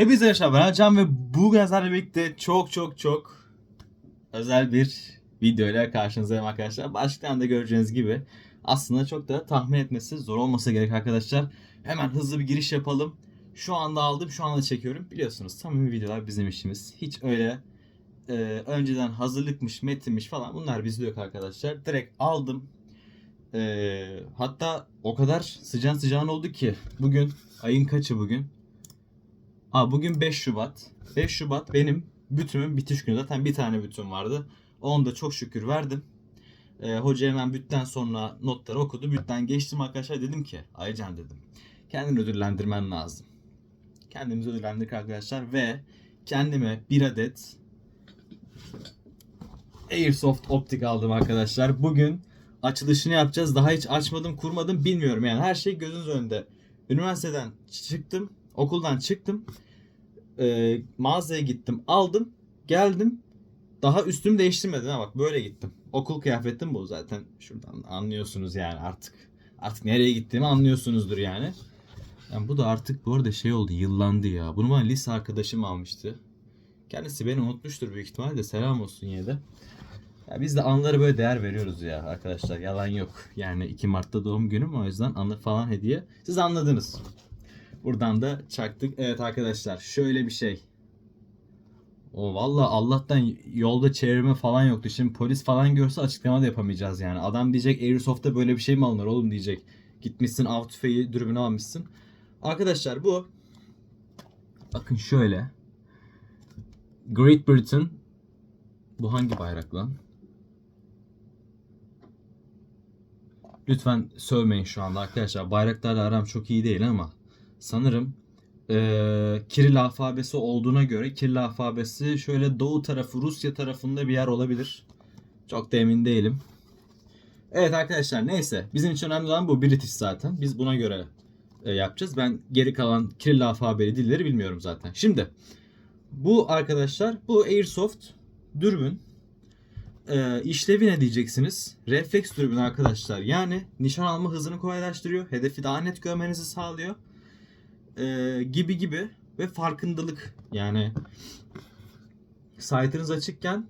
Hepinize merhaba ben Can ve bugün sizlerle birlikte çok çok çok özel bir video ile karşınızdayım arkadaşlar. Başlıktan da göreceğiniz gibi aslında çok da tahmin etmesi zor olmasa gerek arkadaşlar. Hemen hızlı bir giriş yapalım. Şu anda aldım, şu anda çekiyorum. Biliyorsunuz samimi videolar bizim işimiz. Hiç öyle e, önceden hazırlıkmış, metinmiş falan bunlar bizde yok arkadaşlar. Direkt aldım. E, hatta o kadar sıcak sıcağın oldu ki bugün ayın kaçı bugün? Aa bugün 5 Şubat. 5 Şubat benim bütümün bitiş günü. Zaten bir tane bütün vardı. Onu da çok şükür verdim. Ee, hoca hemen bütten sonra notları okudu. Bütten geçtim arkadaşlar. Dedim ki Aycan dedim. Kendini ödüllendirmen lazım. Kendimizi ödüllendirdik arkadaşlar. Ve kendime bir adet Airsoft optik aldım arkadaşlar. Bugün açılışını yapacağız. Daha hiç açmadım, kurmadım bilmiyorum yani. Her şey gözünüz önünde. Üniversiteden çıktım. Okuldan çıktım. Ee, mağazaya gittim. Aldım. Geldim. Daha üstümü değiştirmedim ha bak böyle gittim. Okul kıyafetim bu zaten. Şuradan anlıyorsunuz yani artık. Artık nereye gittiğimi anlıyorsunuzdur yani. Yani bu da artık bu arada şey oldu yıllandı ya. Bunu bana lise arkadaşım almıştı. Kendisi beni unutmuştur büyük ihtimalle selam olsun yine de. Ya biz de anılara böyle değer veriyoruz ya arkadaşlar. Yalan yok. Yani 2 Mart'ta doğum günüm o yüzden anı falan hediye. Siz anladınız. Buradan da çaktık. Evet arkadaşlar şöyle bir şey. O valla Allah'tan yolda çevirme falan yoktu. Şimdi polis falan görse açıklama da yapamayacağız yani. Adam diyecek Airsoft'ta böyle bir şey mi alınır oğlum diyecek. Gitmişsin av tüfeği dürbünü almışsın. Arkadaşlar bu bakın şöyle. Great Britain bu hangi bayrak lan? Lütfen sövmeyin şu anda arkadaşlar. Bayraklarla aram çok iyi değil ama sanırım eee Kiril alfabesi olduğuna göre Kiril alfabesi şöyle doğu tarafı Rusya tarafında bir yer olabilir. Çok da emin değilim. Evet arkadaşlar neyse bizim için önemli olan bu British zaten. Biz buna göre e, yapacağız. Ben geri kalan Kiril alfabeli dilleri bilmiyorum zaten. Şimdi bu arkadaşlar bu Airsoft dürbün e, işlevi ne diyeceksiniz? Refleks dürbün arkadaşlar. Yani nişan alma hızını kolaylaştırıyor. Hedefi daha net görmenizi sağlıyor. E, gibi gibi ve farkındalık yani sight'ınız açıkken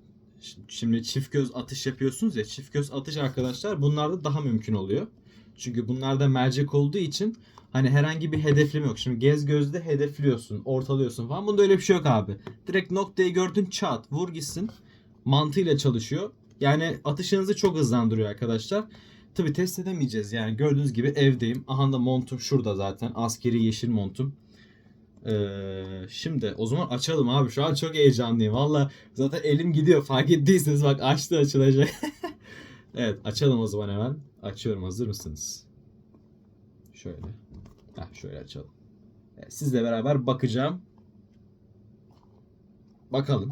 şimdi çift göz atış yapıyorsunuz ya çift göz atış arkadaşlar bunlarda daha mümkün oluyor. Çünkü bunlarda mercek olduğu için hani herhangi bir hedefleme yok. Şimdi gez gözde hedefliyorsun, ortalıyorsun falan. Bunda öyle bir şey yok abi. Direkt noktayı gördün çat, vur gitsin. Mantığıyla çalışıyor. Yani atışınızı çok hızlandırıyor arkadaşlar. Tabi test edemeyeceğiz yani gördüğünüz gibi evdeyim. Aha da montum şurada zaten. Askeri yeşil montum. Ee, şimdi o zaman açalım abi. Şu an çok heyecanlıyım. Valla zaten elim gidiyor. Fark ettiyseniz bak açtı açılacak. evet açalım o zaman hemen. Açıyorum hazır mısınız? Şöyle. Heh, şöyle açalım. Evet, sizle beraber bakacağım. Bakalım.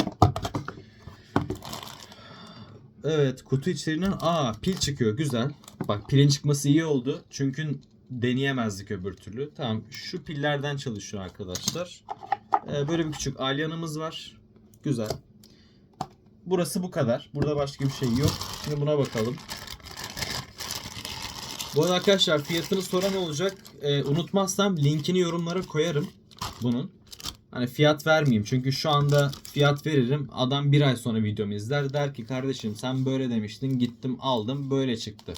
Evet kutu içlerinden aa pil çıkıyor güzel. Bak pilin çıkması iyi oldu. Çünkü deneyemezdik öbür türlü. Tamam şu pillerden çalışıyor arkadaşlar. Ee, böyle bir küçük alyanımız var. Güzel. Burası bu kadar. Burada başka bir şey yok. Şimdi buna bakalım. Bu arada arkadaşlar fiyatını soran olacak. Ee, unutmazsam linkini yorumlara koyarım bunun. Hani fiyat vermeyeyim çünkü şu anda fiyat veririm. Adam bir ay sonra videomu izler der ki kardeşim sen böyle demiştin gittim aldım böyle çıktı.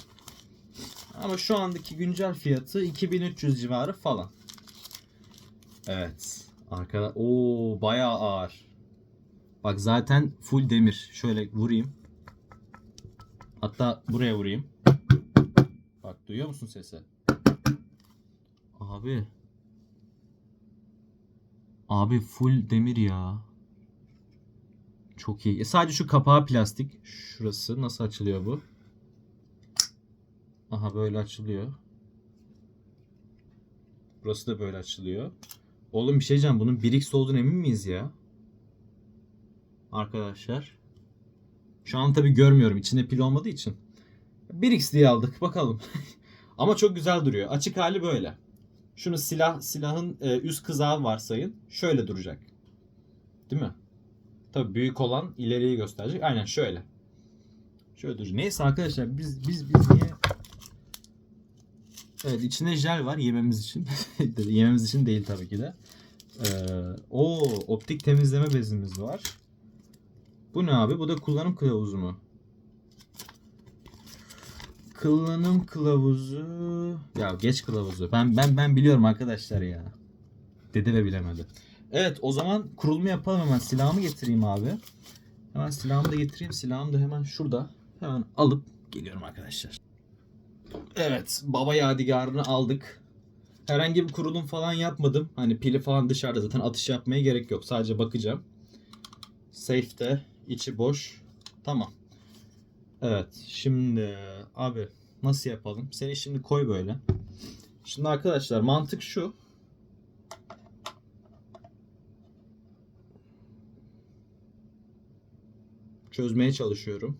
Ama şu andaki güncel fiyatı 2300 civarı falan. Evet. Arkada o bayağı ağır. Bak zaten full demir. Şöyle vurayım. Hatta buraya vurayım. Bak duyuyor musun sesi? Abi. Abi full demir ya. Çok iyi. E sadece şu kapağı plastik. Şurası nasıl açılıyor bu? Aha böyle açılıyor. Burası da böyle açılıyor. Oğlum bir şey diyeceğim. Bunun 1x olduğunu emin miyiz ya? Arkadaşlar. Şu an tabi görmüyorum. İçinde pil olmadığı için. 1x diye aldık. Bakalım. Ama çok güzel duruyor. Açık hali böyle. Şunu silah silahın e, üst kızağı varsayın. Şöyle duracak. Değil mi? Tabii büyük olan ileriyi gösterecek. Aynen şöyle. Şöyle duracak. Neyse arkadaşlar biz biz biz niye Evet içinde jel var yememiz için. yememiz için değil tabii ki de. Ee, o optik temizleme bezimiz var. Bu ne abi? Bu da kullanım kılavuzu mu? Kullanım kılavuzu. Ya geç kılavuzu. Ben ben ben biliyorum arkadaşlar ya. Dedi ve bilemedi. Evet o zaman kurulumu yapalım hemen. Silahımı getireyim abi. Hemen silahımı da getireyim. Silahım da hemen şurada. Hemen alıp geliyorum arkadaşlar. Evet baba yadigarını aldık. Herhangi bir kurulum falan yapmadım. Hani pili falan dışarıda zaten atış yapmaya gerek yok. Sadece bakacağım. Safe'de içi boş. Tamam. Evet şimdi abi nasıl yapalım? Seni şimdi koy böyle. Şimdi arkadaşlar mantık şu. Çözmeye çalışıyorum.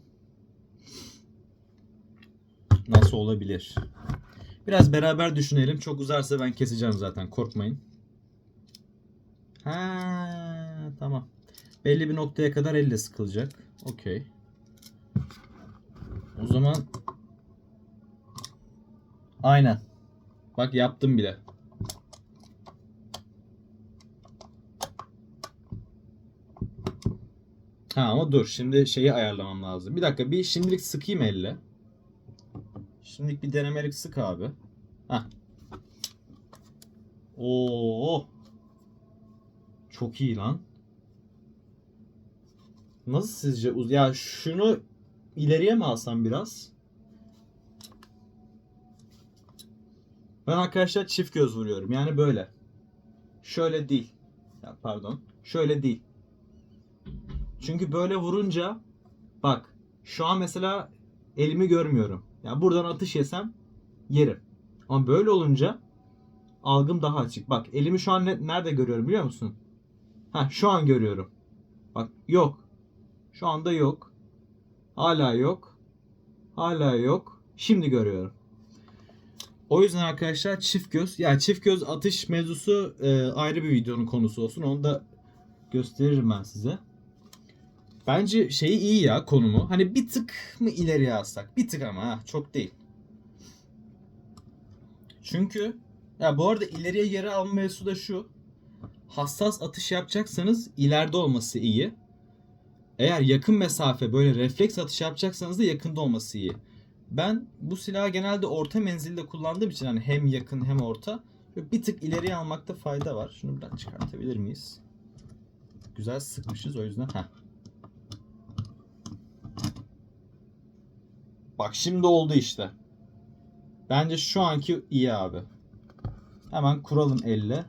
Nasıl olabilir? Biraz beraber düşünelim. Çok uzarsa ben keseceğim zaten. Korkmayın. Ha, tamam. Belli bir noktaya kadar elle sıkılacak. Okey. O zaman Aynen. Bak yaptım bile. Ha ama dur. Şimdi şeyi ayarlamam lazım. Bir dakika bir şimdilik sıkayım elle. Şimdilik bir denemelik sık abi. Hah. Oo. Çok iyi lan. Nasıl sizce? Ya şunu ileriye mi alsam biraz? Ben arkadaşlar çift göz vuruyorum. Yani böyle. Şöyle değil. Ya pardon. Şöyle değil. Çünkü böyle vurunca bak şu an mesela elimi görmüyorum. Ya buradan atış yesem yerim. Ama böyle olunca algım daha açık. Bak elimi şu an ne- nerede görüyorum biliyor musun? Ha şu an görüyorum. Bak yok. Şu anda yok. Hala yok. Hala yok. Şimdi görüyorum. O yüzden arkadaşlar çift göz. Ya çift göz atış mevzusu e, ayrı bir videonun konusu olsun. Onu da gösteririm ben size. Bence şeyi iyi ya konumu. Hani bir tık mı ileriye alsak? Bir tık ama ha, çok değil. Çünkü ya bu arada ileriye yere alma mevzusu da şu. Hassas atış yapacaksanız ileride olması iyi. Eğer yakın mesafe böyle refleks atış yapacaksanız da yakında olması iyi. Ben bu silahı genelde orta menzilde kullandığım için hani hem yakın hem orta bir tık ileriye almakta fayda var. Şunu biraz çıkartabilir miyiz? Güzel sıkmışız o yüzden. Heh. Bak şimdi oldu işte. Bence şu anki iyi abi. Hemen kuralım elle.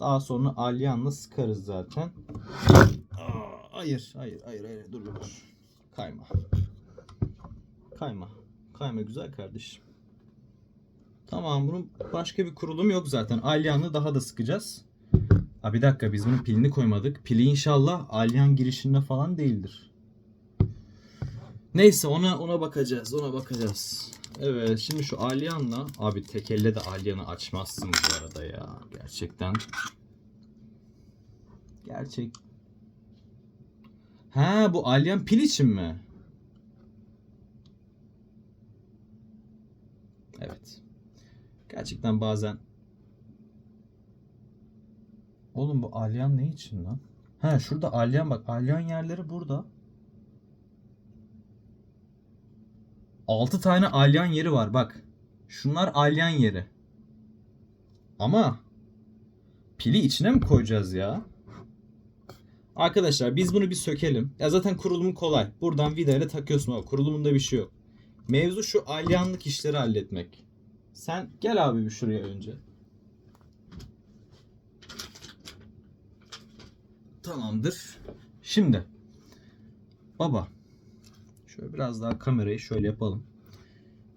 Daha sonra alyanla sıkarız zaten. Hayır, hayır, hayır, hayır. Dur, dur. Kayma. Kayma. Kayma güzel kardeşim. Tamam bunun başka bir kurulum yok zaten. Alyanlı daha da sıkacağız. Ha bir dakika biz bunun pilini koymadık. Pili inşallah alyan girişinde falan değildir. Neyse ona ona bakacağız. Ona bakacağız. Evet şimdi şu alyanla abi tek elle de alyanı açmazsın bu arada ya. Gerçekten. Gerçek. Ha bu alyan pil için mi? Evet. Gerçekten bazen Oğlum bu alyan ne için lan? Ha şurada alyan bak. Alyan yerleri burada. 6 tane alyan yeri var bak. Şunlar alyan yeri. Ama pili içine mi koyacağız ya? Arkadaşlar biz bunu bir sökelim. Ya zaten kurulumu kolay. Buradan vidayla takıyorsun ama kurulumunda bir şey yok. Mevzu şu alyanlık işleri halletmek. Sen gel abi bir şuraya önce. Tamamdır. Şimdi baba şöyle biraz daha kamerayı şöyle yapalım.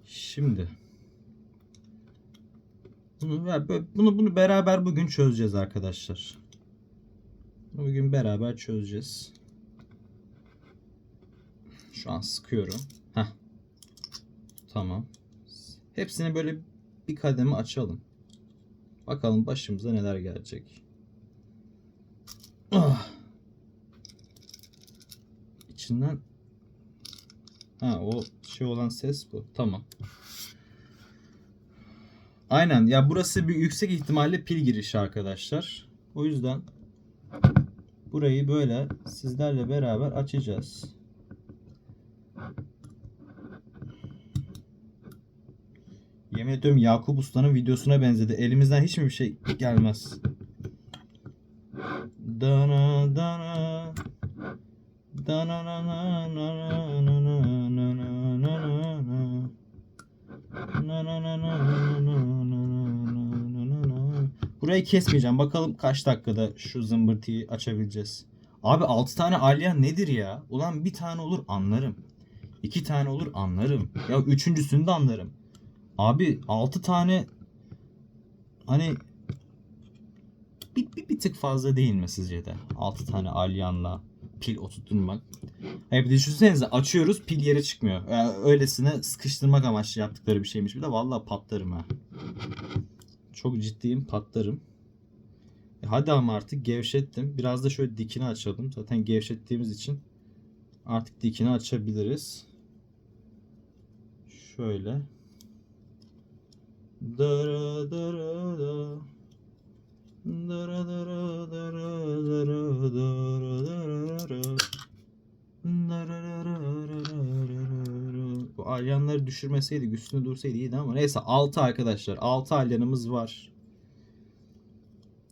Şimdi bunu bunu bunu beraber bugün çözeceğiz arkadaşlar. Bugün beraber çözeceğiz. Şu an sıkıyorum. Heh. Tamam. Hepsini böyle bir kademe açalım. Bakalım başımıza neler gelecek. Ah. İçinden Ha o şey olan ses bu. Tamam. Aynen ya burası bir yüksek ihtimalle pil girişi arkadaşlar. O yüzden burayı böyle sizlerle beraber açacağız. Yemin ediyorum Yakup Usta'nın videosuna benzedi. Elimizden hiç mi bir şey gelmez? Dana dana dana na na na Burayı kesmeyeceğim. Bakalım kaç dakikada şu zımbırtıyı açabileceğiz. Abi 6 tane alyan nedir ya? Ulan bir tane olur anlarım. 2 tane olur anlarım. Ya üçüncüsünü de anlarım. Abi 6 tane hani bir, bir, bir tık fazla değil mi sizce de? 6 tane alyanla pil oturtturmak. Hep düşünsenize açıyoruz pil yere çıkmıyor. Yani öylesine sıkıştırmak amaçlı yaptıkları bir şeymiş. Bir de vallahi patlarım ha. Çok ciddiyim patlarım. E hadi ama artık gevşettim. Biraz da şöyle dikini açalım. Zaten gevşettiğimiz için artık dikini açabiliriz. Şöyle. Dara dara da. Dara dara dara dara dara dara dara. Dara dara dara dara. Bu alyanları düşürmeseydik üstüne dursaydı iyiydi ama neyse 6 arkadaşlar 6 alyanımız var.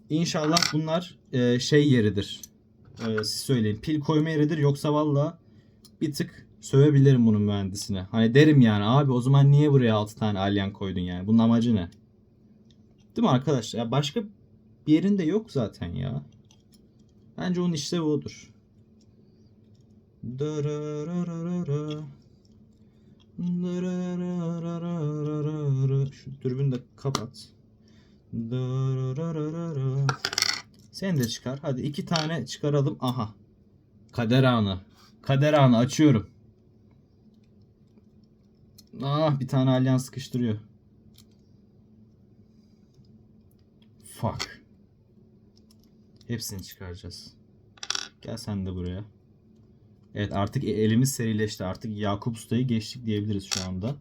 İnşallah bunlar e, şey yeridir. E, siz söyleyin pil koyma yeridir yoksa valla bir tık sövebilirim bunun mühendisine. Hani derim yani abi o zaman niye buraya 6 tane alyan koydun yani? Bunun amacı ne? Değil mi arkadaşlar? Ya başka bir yerinde yok zaten ya. Bence onun işlevi odur. Darararara. Darararara. Şu dürbünü de kapat. Sen de çıkar. Hadi iki tane çıkaralım. Aha. Kader anı. Kader anı açıyorum. Ah bir tane alyan sıkıştırıyor. Fuck. Hepsini çıkaracağız. Gel sen de buraya. Evet artık e- elimiz serileşti. Artık Yakup Usta'yı geçtik diyebiliriz şu anda.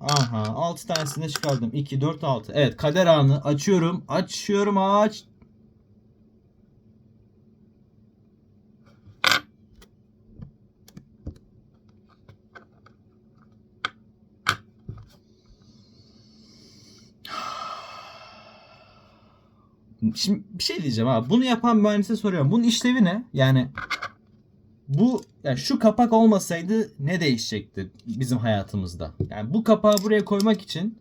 Aha 6 tanesini çıkardım. 2, 4, 6. Evet kader anı açıyorum. Açıyorum aç. Şimdi bir şey diyeceğim abi. Bunu yapan mühendise soruyorum. Bunun işlevi ne? Yani bu yani şu kapak olmasaydı ne değişecekti bizim hayatımızda? Yani bu kapağı buraya koymak için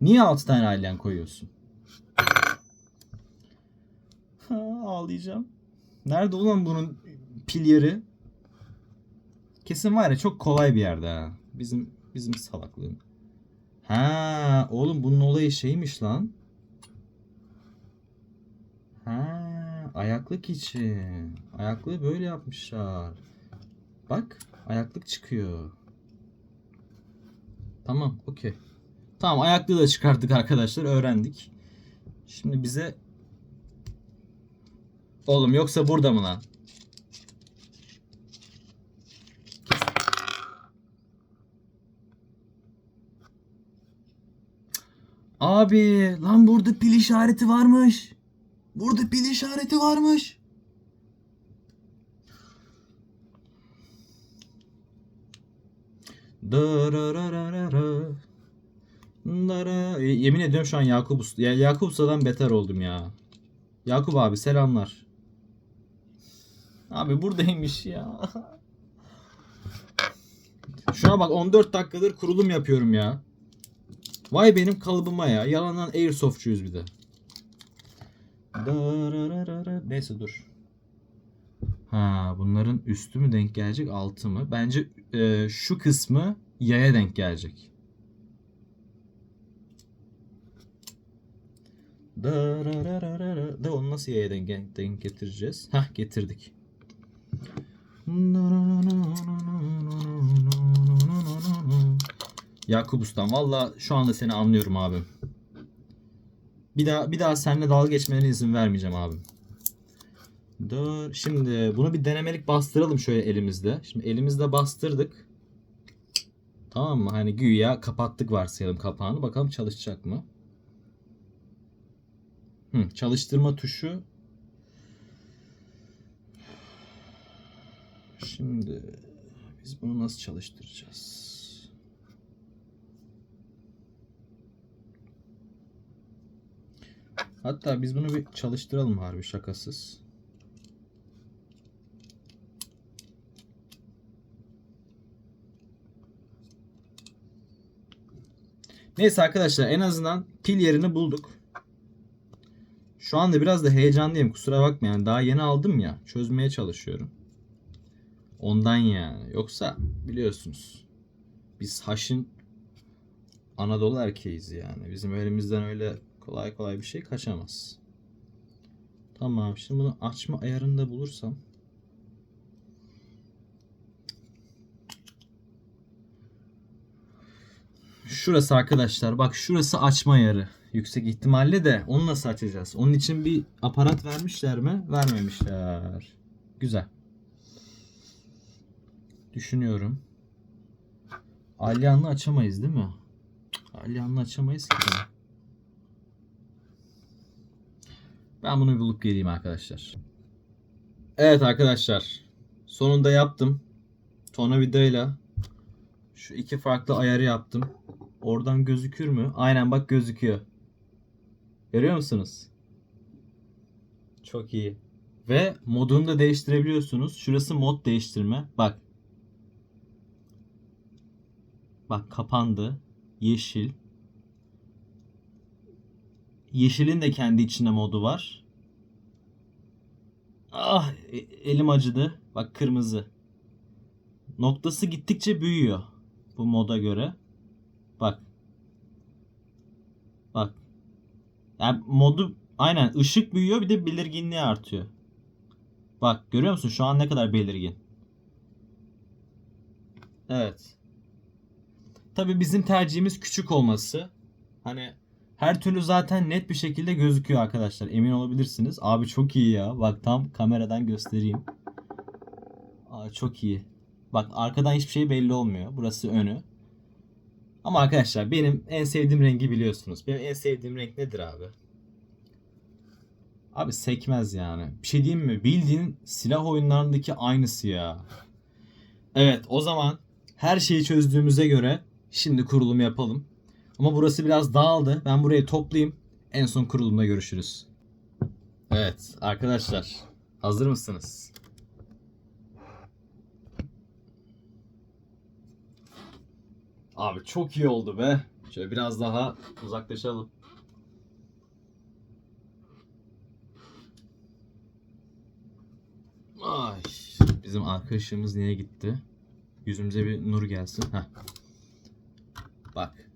niye 6 tane alyan koyuyorsun? Ha, ağlayacağım. Nerede ulan bunun pil yeri? Kesin var ya çok kolay bir yerde ha. Bizim bizim salaklığım. Ha, oğlum bunun olayı şeymiş lan. Ha, ayaklık için. Ayaklığı böyle yapmışlar. Bak, ayaklık çıkıyor. Tamam, okey. Tamam, ayaklığı da çıkarttık arkadaşlar, öğrendik. Şimdi bize Oğlum yoksa burada mı lan? Abi lan burada pil işareti varmış. Burada pil işareti varmış. Dara. E, Yemin ediyorum şu an Yakup Usta. Ya Yakup Usta'dan beter oldum ya. Yakup abi selamlar. Abi buradaymış ya. Şuna bak 14 dakikadır kurulum yapıyorum ya. Vay benim kalıbıma ya. Yalandan airsoftçuyuz bir de. Neyse dur. Ha bunların üstü mü denk gelecek altı mı? Bence e, şu kısmı yaya denk gelecek. Da onu nasıl yaya denk, denk getireceğiz? Hah getirdik. Yakup Ustam valla şu anda seni anlıyorum abim. Bir daha bir daha seninle dalga geçmene izin vermeyeceğim abim. Dur. Şimdi bunu bir denemelik bastıralım şöyle elimizde. Şimdi elimizde bastırdık. Tamam mı? Hani güya kapattık varsayalım kapağını. Bakalım çalışacak mı? Hı, çalıştırma tuşu. Şimdi biz bunu nasıl çalıştıracağız? Hatta biz bunu bir çalıştıralım harbi şakasız. Neyse arkadaşlar en azından pil yerini bulduk. Şu anda biraz da heyecanlıyım kusura bakmayın. Daha yeni aldım ya çözmeye çalışıyorum. Ondan yani. Yoksa biliyorsunuz biz haşin Anadolu erkeğiz yani. Bizim elimizden öyle kolay kolay bir şey kaçamaz. Tamam şimdi bunu açma ayarında bulursam Şurası arkadaşlar bak şurası açma ayarı. Yüksek ihtimalle de onu nasıl açacağız? Onun için bir aparat vermişler mi? Vermemişler. Güzel. Düşünüyorum. Alyanlı açamayız değil mi? Alyanlı açamayız ki. daha. Ben bunu bulup geleyim arkadaşlar. Evet arkadaşlar. Sonunda yaptım. Tornavidayla şu iki farklı ayarı yaptım. Oradan gözükür mü? Aynen bak gözüküyor. Görüyor musunuz? Çok iyi. Ve modunu da değiştirebiliyorsunuz. Şurası mod değiştirme. Bak. Bak kapandı. Yeşil. Yeşilin de kendi içinde modu var. Ah e- elim acıdı. Bak kırmızı. Noktası gittikçe büyüyor. Bu moda göre. Bak. Bak. Yani modu aynen ışık büyüyor bir de belirginliği artıyor. Bak görüyor musun şu an ne kadar belirgin. Evet. Tabi bizim tercihimiz küçük olması. Hani her türlü zaten net bir şekilde gözüküyor arkadaşlar. Emin olabilirsiniz. Abi çok iyi ya. Bak tam kameradan göstereyim. Aa, çok iyi. Bak arkadan hiçbir şey belli olmuyor. Burası önü. Ama arkadaşlar benim en sevdiğim rengi biliyorsunuz. Benim en sevdiğim renk nedir abi? Abi sekmez yani. Bir şey diyeyim mi? Bildiğin silah oyunlarındaki aynısı ya. Evet o zaman her şeyi çözdüğümüze göre şimdi kurulumu yapalım. Ama burası biraz dağıldı. Ben burayı toplayayım. En son kurulumda görüşürüz. Evet arkadaşlar hazır mısınız? Abi çok iyi oldu be. Şöyle biraz daha uzaklaşalım. Ay, bizim arkadaşımız niye gitti? Yüzümüze bir nur gelsin. Heh. Bak.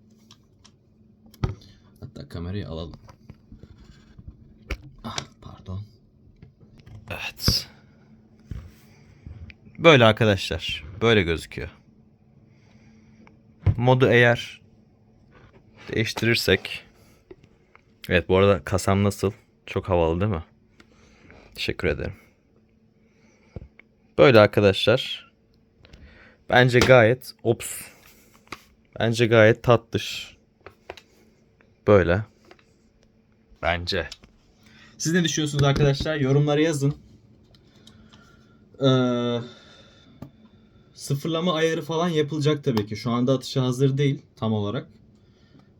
Kamerayı alalım. Ah, pardon. Evet. Böyle arkadaşlar. Böyle gözüküyor. Modu eğer değiştirirsek Evet bu arada kasam nasıl? Çok havalı değil mi? Teşekkür ederim. Böyle arkadaşlar. Bence gayet ops. Bence gayet tatlış. Böyle. Bence. Siz ne düşünüyorsunuz arkadaşlar? Yorumlara yazın. Ee, sıfırlama ayarı falan yapılacak tabii ki. Şu anda atışa hazır değil tam olarak.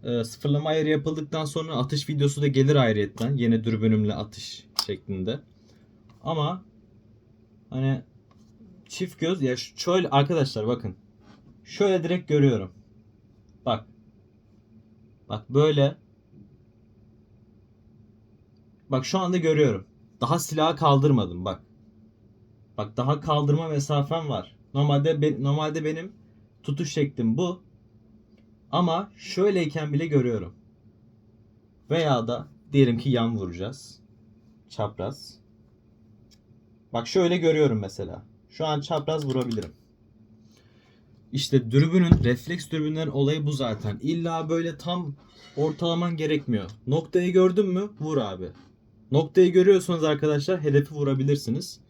Ee, sıfırlama ayarı yapıldıktan sonra atış videosu da gelir ayrıyetten. Yeni dürbünümle atış şeklinde. Ama hani çift göz ya şöyle arkadaşlar bakın. Şöyle direkt görüyorum. Bak. Bak böyle. Bak şu anda görüyorum. Daha silahı kaldırmadım bak. Bak daha kaldırma mesafem var. Normalde be- normalde benim tutuş şeklim bu. Ama şöyleyken bile görüyorum. Veya da diyelim ki yan vuracağız. Çapraz. Bak şöyle görüyorum mesela. Şu an çapraz vurabilirim. İşte dürbünün, refleks dürbünlerin olayı bu zaten. İlla böyle tam ortalaman gerekmiyor. Noktayı gördün mü vur abi. Noktayı görüyorsanız arkadaşlar hedefi vurabilirsiniz.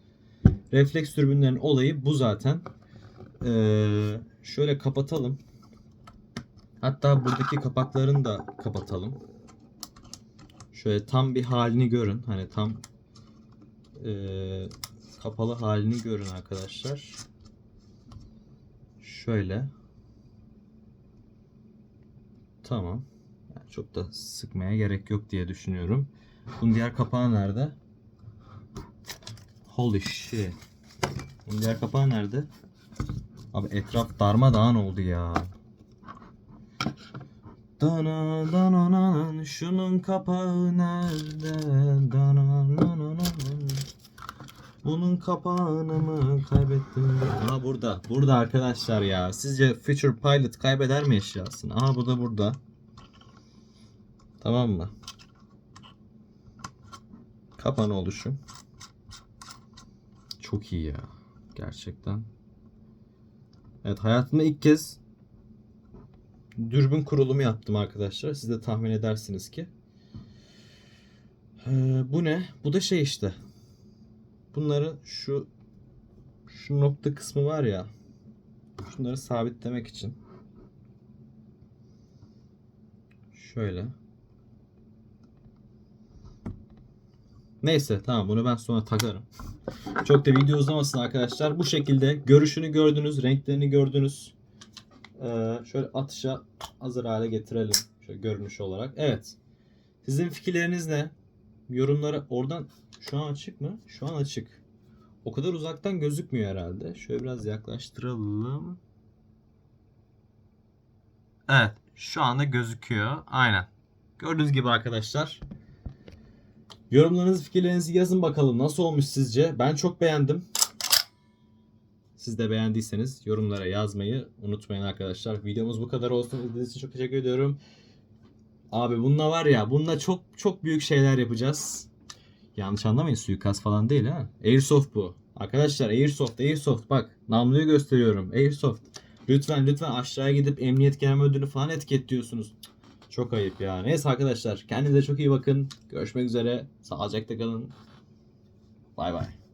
Refleks dürbünlerin olayı bu zaten. Ee, şöyle kapatalım. Hatta buradaki kapaklarını da kapatalım. Şöyle tam bir halini görün. Hani tam eee, kapalı halini görün arkadaşlar. Şöyle. Tamam. Yani çok da sıkmaya gerek yok diye düşünüyorum. Bunun diğer kapağı nerede? Holy shit. Bunun diğer kapağı nerede? Abi etraf darmadağın oldu ya. Dana dana nan, şunun kapağı nerede? Dana dana nan. Bunun kapağını mı kaybettim? Aha burada. Burada arkadaşlar ya. Sizce Future Pilot kaybeder mi eşyasını? Aha bu da burada. Tamam mı? Kapan oluşum. Çok iyi ya. Gerçekten. Evet hayatımda ilk kez dürbün kurulumu yaptım arkadaşlar. Siz de tahmin edersiniz ki. Ee, bu ne? Bu da şey işte. Bunları şu şu nokta kısmı var ya. Şunları sabitlemek için. Şöyle. Neyse tamam bunu ben sonra takarım. Çok da video uzamasın arkadaşlar. Bu şekilde görüşünü gördünüz, renklerini gördünüz. Ee, şöyle atışa hazır hale getirelim. Şöyle görünüş olarak. Evet. Sizin fikirleriniz ne? Yorumlara oradan şu an açık mı? Şu an açık. O kadar uzaktan gözükmüyor herhalde. Şöyle biraz yaklaştıralım. Evet. Şu anda gözüküyor. Aynen. Gördüğünüz gibi arkadaşlar. Yorumlarınızı, fikirlerinizi yazın bakalım. Nasıl olmuş sizce? Ben çok beğendim. Siz de beğendiyseniz yorumlara yazmayı unutmayın arkadaşlar. Videomuz bu kadar olsun. İzlediğiniz için çok teşekkür ediyorum. Abi bununla var ya, bununla çok çok büyük şeyler yapacağız. Yanlış anlamayın suikast falan değil ha. Airsoft bu. Arkadaşlar Airsoft, Airsoft bak. Namluyu gösteriyorum. Airsoft. Lütfen lütfen aşağıya gidip emniyet genel müdürünü falan etiketliyorsunuz. Çok ayıp ya. Neyse arkadaşlar kendinize çok iyi bakın. Görüşmek üzere. Sağlıcakla kalın. Bay bay.